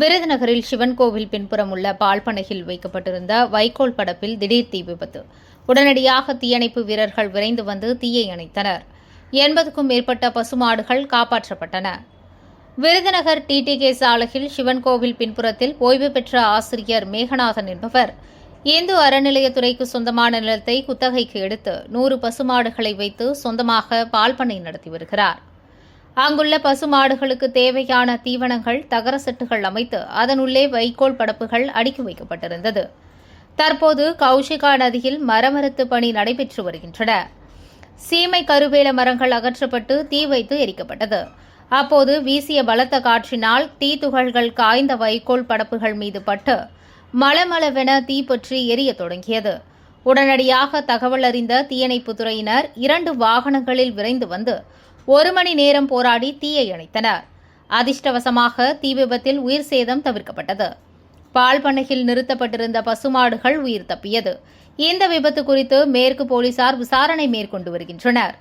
விருதுநகரில் சிவன் கோவில் பின்புறம் உள்ள பால்பனையில் வைக்கப்பட்டிருந்த வைக்கோல் படப்பில் திடீர் தீ விபத்து. உடனடியாக தீயணைப்பு வீரர்கள் விரைந்து வந்து தீயை அணைத்தனர். எண்பதுக்கும் மேற்பட்ட பசுமாடுகள் காப்பாற்றப்பட்டன. விருதுநகர் டிடிகே சாலையில் சிவன் கோவில் பின்புறத்தில் ஓய்வு பெற்ற ஆசிரியர் மேகநாதன் என்பவர் இந்து அறநிலையத்துறைக்கு சொந்தமான நிலத்தை குத்தகைக்கு எடுத்து நூறு பசுமாடுகளை வைத்து சொந்தமாக பால்பனை நடத்தி வருகிறார். அங்குள்ள பசுமாடுகளுக்கு தேவையான தீவனங்கள் தகர செட்டுகள் அமைத்து அதனுள்ளே வைக்கோல் படப்புகள் அடுக்கி வைக்கப்பட்டிருந்தது. தற்போது கௌஷிகா நதியில் மரமறுத்து பணி நடைபெற்று வருகின்றன. சீமை கருவேல மரங்கள் அகற்றப்பட்டு தீ வைத்து எரிக்கப்பட்டது. அப்போது வீசிய பலத்த காற்றினால் தீ துகள்கள் காய்ந்த வைக்கோல் படப்புகள் மீது பட்டு மலமளவென தீப்பற்றி எரிய தொடங்கியது. உடனடியாக தகவல் அறிந்த தீயணைப்புத் துறையினர் இரண்டு வாகனங்களில் விரைந்து வந்து ஒரு மணி நேரம் போராடி தீயை அணைத்தனர். அதிர்ஷ்டவசமாக தீ விபத்தில் உயிர் சேதம் தவிர்க்கப்பட்டது. பால் பண்ணையில் நிறுத்தப்பட்டிருந்த பசுமாடுகள் உயிர் தப்பியது. இந்த விபத்து குறித்து மேற்கு போலீசார் விசாரணை மேற்கொண்டு வருகின்றனர்.